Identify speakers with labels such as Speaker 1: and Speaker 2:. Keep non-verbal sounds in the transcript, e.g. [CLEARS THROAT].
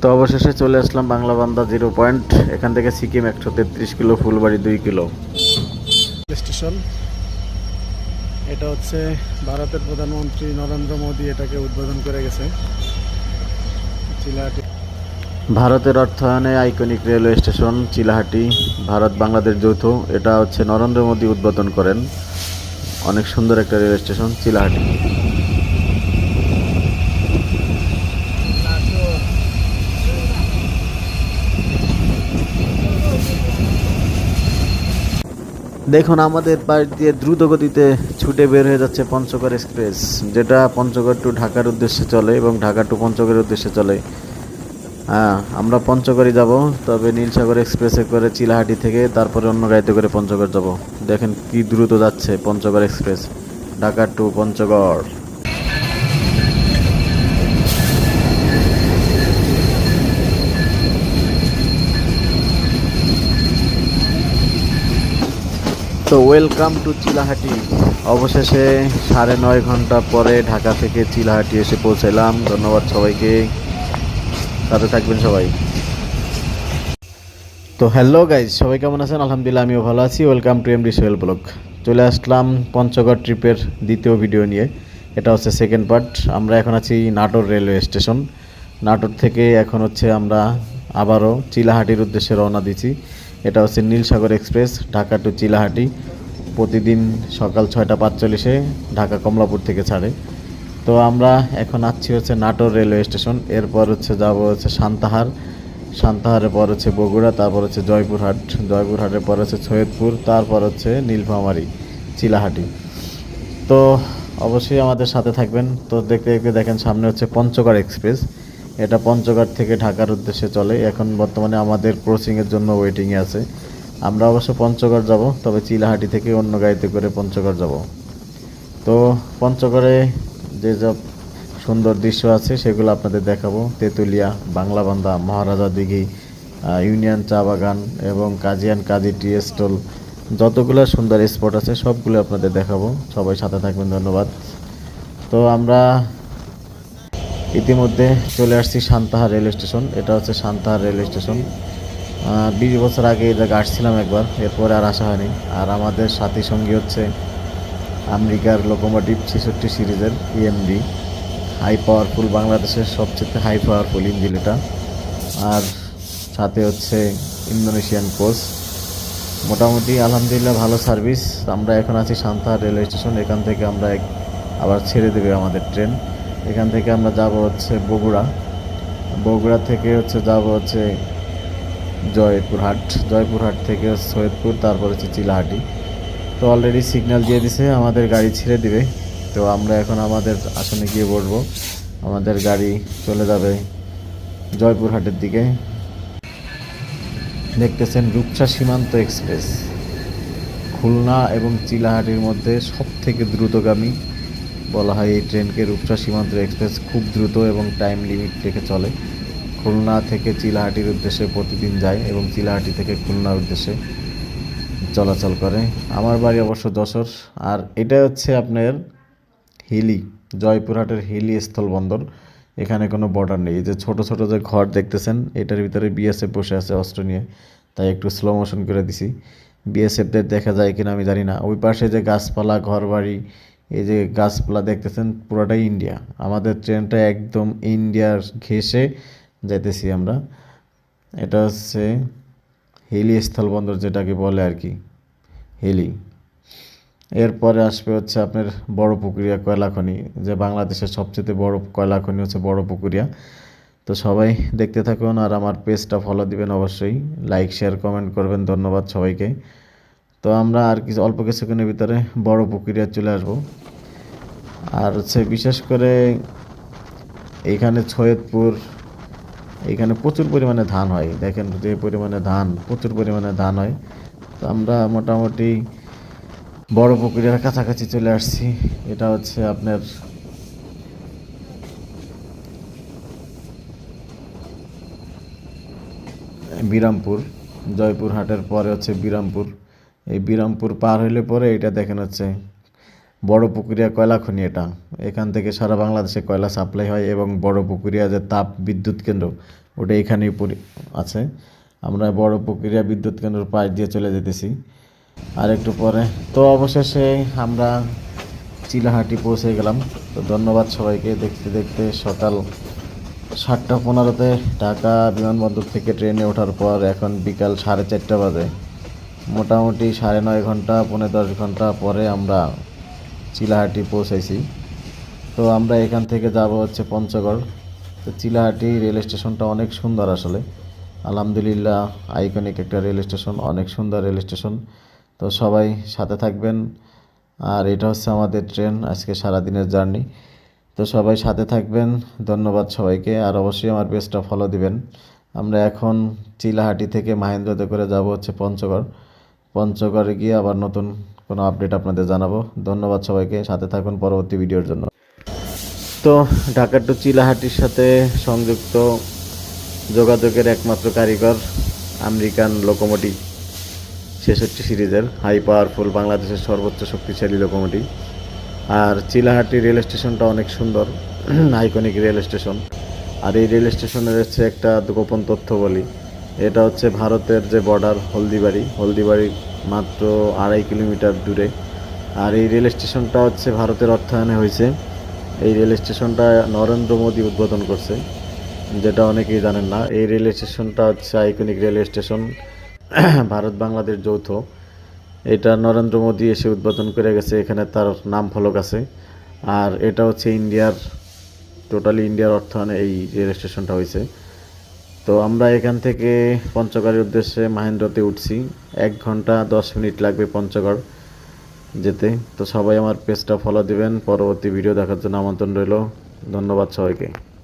Speaker 1: তো অবশেষে চলে আসলাম বাংলা বান্দা জিরো পয়েন্ট। এখান থেকে সিকিম একশো তেত্রিশ কিলো ফুলবাড়ি দুই কিলো।
Speaker 2: স্টেশন এটা হচ্ছে ভারতের প্রধানমন্ত্রী নরেন্দ্র মোদী এটাকে উদ্বোধন করে গেছে। চিলাহাটি।
Speaker 1: ভারতের অর্থায়নে iconic railway station Chilahati Bharat Bangladesh যৌথ এটা হচ্ছে নরেন্দ্র মোদী উদ্বোধন করেন। অনেক সুন্দর একটা রেলওয়ে স্টেশন চিলাহাটি। দেখুন, আমাদের বাড়ি দিয়ে দ্রুত গতিতে ছুটে বের হয়ে যাচ্ছে পঞ্চগড় এক্সপ্রেস, যেটা পঞ্চগড় টু ঢাকার উদ্দেশ্যে চলে এবং ঢাকা টু পঞ্চগড়ের উদ্দেশ্যে চলে। হ্যাঁ আমরা পঞ্চগড়ে যাব, তবে নীলসাগর এক্সপ্রেসে করে চিলাহাটি থেকে তারপরে অন্য গাড়িতে করে পঞ্চগড় যাব। দেখেন কি দ্রুত যাচ্ছে পঞ্চগড় এক্সপ্রেস, ঢাকা টু পঞ্চগড়। তো ওয়েলকাম টু চিলাহাটি। অবশেষে সাড়ে নয় ঘণ্টা পরে ঢাকা থেকে চিলাহাটি এসে পৌঁছালাম ধন্যবাদ সবাইকে। সাথে থাকবেন সবাই। তো হ্যালো গাইজ সবাই কেমন আছেন? আলহামদুলিল্লাহ, আমিও ভালো আছি। Welcome to MD Sohel blog চলে আসলাম পঞ্চগড় ট্রিপের দ্বিতীয় ভিডিও নিয়ে। এটা হচ্ছে সেকেন্ড পার্ট আমরা এখন আছি নাটোর রেলওয়ে স্টেশন নাটোর থেকে এখন হচ্ছে আমরা আবারও চিলাহাটির উদ্দেশ্যে রওনা দিচ্ছি এটা হচ্ছে নীলসাগর এক্সপ্রেস, ঢাকা টু চিলাহাটি। প্রতিদিন সকাল ছয়টা পাঁচচল্লিশে ঢাকা কমলাপুর থেকে ছাড়ে। তো আমরা এখন আসছি হচ্ছে নাটোর রেলওয়ে স্টেশন। এরপর হচ্ছে যাব হচ্ছে সান্তাহার। সান্তাহারের পর হচ্ছে বগুড়া, তারপর হচ্ছে জয়পুরহাট। জয়পুরহাটের পর হচ্ছে সৈয়দপুর, তারপর হচ্ছে নীলফামারী, চিলাহাটি। তো অবশ্যই আমাদের সাথে থাকবেন। তো দেখতে দেখতে দেখেন সামনে হচ্ছে পঞ্চগড় এক্সপ্রেস। এটা পঞ্চগড় থেকে ঢাকার উদ্দেশ্যে চলে। এখন বর্তমানে আমাদের ক্রসিংয়ের জন্য ওয়েটিংয়ে আছে। আমরা অবশ্য পঞ্চগড় যাব, তবে চিলাহাটি থেকে অন্য গাড়িতে করে পঞ্চগড় যাব। তো পঞ্চগড়ে যে সব সুন্দর দৃশ্য আছে, সেগুলো আপনাদের দেখাবো। তেঁতুলিয়া, বাংলাবান্ধা, মহারাজা দিঘি ইউনিয়ন চা বাগান এবং কাজিয়ান কাজী টি স্টল। যতগুলো সুন্দর স্পট আছে, সবগুলো আপনাদের দেখাবো। সবাই সাথে থাকবেন, ধন্যবাদ। তো আমরা ইতিমধ্যে চলে আসছি সান্তাহার রেল স্টেশন। এটা হচ্ছে সান্তাহার রেল স্টেশন। বিশ বছর আগে এই জায়গায় আসছিলাম একবার, এরপরে আর আসা হয়নি। আর আমাদের সাথী সঙ্গী হচ্ছে আমেরিকার লোকোমোটিভ ছেষট্টি সিরিজের ইএমডি হাই পাওয়ারফুল বাংলাদেশের সবচেয়ে হাই পাওয়ারফুল ইঞ্জিন এটা। আর সাথে হচ্ছে ইন্দোনেশিয়ান কোচ। মোটামুটি আলহামদুলিল্লাহ ভালো সার্ভিস। আমরা এখন আছি সান্তাহার রেলওয়ে স্টেশন। এখান থেকে আমরা আবার ছেড়ে দেবে আমাদের ট্রেন। এখান থেকে আমরা যাব হচ্ছে বগুড়া। বগুড়া থেকে হচ্ছে যাব হচ্ছে জয়পুরহাট। জয়পুরহাট থেকে সৈয়দপুর, তারপর হচ্ছে চিলাহাটি। তো অলরেডি সিগন্যাল দিয়ে দিছে, আমাদের গাড়ি ছেড়ে দিবে। তো আমরা এখন আমাদের আসনে গিয়ে বসবো। আমাদের গাড়ি চলে যাবে জয়পুরহাটের দিকে। দেখতেছেন রূপসা সীমান্ত এক্সপ্রেস। খুলনা এবং চিলাহাটির মধ্যে সব থেকে দ্রুতগামী বলা হয়, এই ট্রেনকে রূপসা সীমান্ত এক্সপ্রেস খুব দ্রুত এবং টাইম লিমিট রেখে চলে। খুলনা থেকে চিলাহাটির উদ্দেশ্যে প্রতিদিন যায় এবং চিলাহাটি থেকে খুলনার উদ্দেশ্যে চলাচল করে। আমার বাড়ি অবশ্য যশোর। আর এটা হচ্ছে আপনার হিলি, জয়পুরহাটের হিলি স্থলবন্দর। এখানে কোনো বর্ডার নেই। যে ছোট ছোট যে ঘর দেখতেছেন, এটার ভিতরে বিএসএফ বসে আছে অস্ত্র নিয়ে। তাই একটু স্লো মোশন করে দিছি। বিএসএফদের দেখা যায় কিনা আমি জানি না। ওই পাশে যে গাছপালা, ঘরবাড়ি এই যে গাছপালা দেখতেছেন, পুরোটাই ইন্ডিয়া আমাদের ট্রেনটা একদম ইন্ডিয়ার ঘেসে যাইতেছি আমরা। এটা হচ্ছে হিলি স্থলবন্দর যেটাকে বলে আর কি, হিলি। এরপরে আসবে হচ্ছে আপনার বড় পুকুরিয়া কয়লা খনি যে বাংলাদেশের সবচেয়ে বড় কয়লা খনি হচ্ছে বড় পুকুরিয়া। তো সবাই দেখতে থাকুন আর আমার পেজটা ফলো দিবেন অবশ্যই। লাইক শেয়ার কমেন্ট করবেন। ধন্যবাদ সবাইকে। তো আমরা আর কিছু, অল্প কিছুক্ষণের ভিতরে বড় পুকুরিয়া চলে আসব। আর হচ্ছে বিশেষ করে এইখানে সৈয়দপুর এইখানে প্রচুর পরিমাণে ধান হয়। দেখেন যে পরিমাণে ধান, প্রচুর পরিমাণে ধান হয়। তো আমরা মোটামুটি বড় পুকুরের কাছাকাছি চলে আসছি। এটা হচ্ছে আপনার বিরামপুর জয়পুর হাটের পরে হচ্ছে বিরামপুর। এই বিরামপুর পার হইলে পরে এটা দেখেন হচ্ছে বড় পুকুরিয়া কয়লা খনি এটা। এখান থেকে সারা বাংলাদেশে কয়লা সাপ্লাই হয় এবং বড় পুকুরিয়া যে তাপ বিদ্যুৎ কেন্দ্র, ওটা এখানেই আছে। আমরা বড় পুকুরিয়া বিদ্যুৎ কেন্দ্র পাশ দিয়ে চলে যেতেছি। আর একটু পরে, তো অবশেষে আমরা চিলাহাটি পৌঁছে গেলাম। তো ধন্যবাদ সবাইকে। দেখতে দেখতে সকাল সাতটা পনেরোতে ঢাকা বিমানবন্দর থেকে ট্রেনে ওঠার পর এখন বিকাল সাড়ে চারটা বাজে। মোটামুটি সাড়ে নয় ঘণ্টা, পৌনে দশ ঘণ্টা পরে আমরা চিলাহাটি পৌঁছাইছি। তো আমরা এখান থেকে যাব হচ্ছে পঞ্চগড়। তো চিলাহাটি রেল স্টেশনটা অনেক সুন্দর আসলে। আলহামদুলিল্লাহ, আইকনিক একটা রেল স্টেশন, অনেক সুন্দর রেল স্টেশন। তো সবাই সাথে থাকবেন। আর এটা হচ্ছে আমাদের ট্রেন, আজকে সারাদিনের জার্নি। তো সবাই সাথে থাকবেন। ধন্যবাদ সবাইকে। আর অবশ্যই আমার পেজটা ফলো দিবেন। আমরা এখন চিলাহাটি থেকে মাহেন্দ্রতে করে যাব হচ্ছে পঞ্চগড়। পঞ্চগড়ে গিয়ে আবার নতুন কোনো আপডেট আপনাদের জানাব। ধন্যবাদ সবাইকে, সাথে থাকুন পরবর্তী ভিডিওর জন্য। তো ঢাকা টু চিলাহাটির সাথে সংযুক্ত যোগাযোগের একমাত্র কারিগর আমেরিকান লোকোমোটিভ ছেষট্টি সিরিজের হাই পাওয়ারফুল বাংলাদেশের সর্বোচ্চ শক্তিশালী লোকোমোটিভ আর চিলাহাটি রেল স্টেশনটা অনেক সুন্দর [CLEARS THROAT] আইকনিক রেল স্টেশন। আর এই রেল স্টেশনের হচ্ছে একটা গোপন তথ্য বলি এটা হচ্ছে ভারতের যে বর্ডার হলদিবাড়ি। হলদিবাড়ি মাত্র আড়াই কিলোমিটার দূরে। আর এই রেল স্টেশনটা হচ্ছে ভারতের অর্থায়নে হয়েছে। এই রেল স্টেশনটা নরেন্দ্র মোদী উদ্বোধন করছে। যেটা অনেকেই জানেন না। এই রেল স্টেশনটা হচ্ছে iconic rail station, [CLEARS THROAT] Bharat Bangladesh যৌথ। এটা নরেন্দ্র মোদী এসে উদ্বোধন করে গেছে। এখানে তার নাম ফলক আছে। আর এটা হচ্ছে ইন্ডিয়ার টোটালি ইন্ডিয়ার অর্থায়নে এই রেল স্টেশনটা হয়েছে। তো আমরা এখান থেকে পঞ্চগড়ের উদ্দেশ্যে মাহেন্দ্রতে উঠছি। এক ঘণ্টা দশ মিনিট লাগবে পঞ্চগড় যেতে। তো সবাই আমার পেজটা ফলো দিবেন। পরবর্তী ভিডিও দেখার জন্য আমন্ত্রণ রইল। ধন্যবাদ সবাইকে।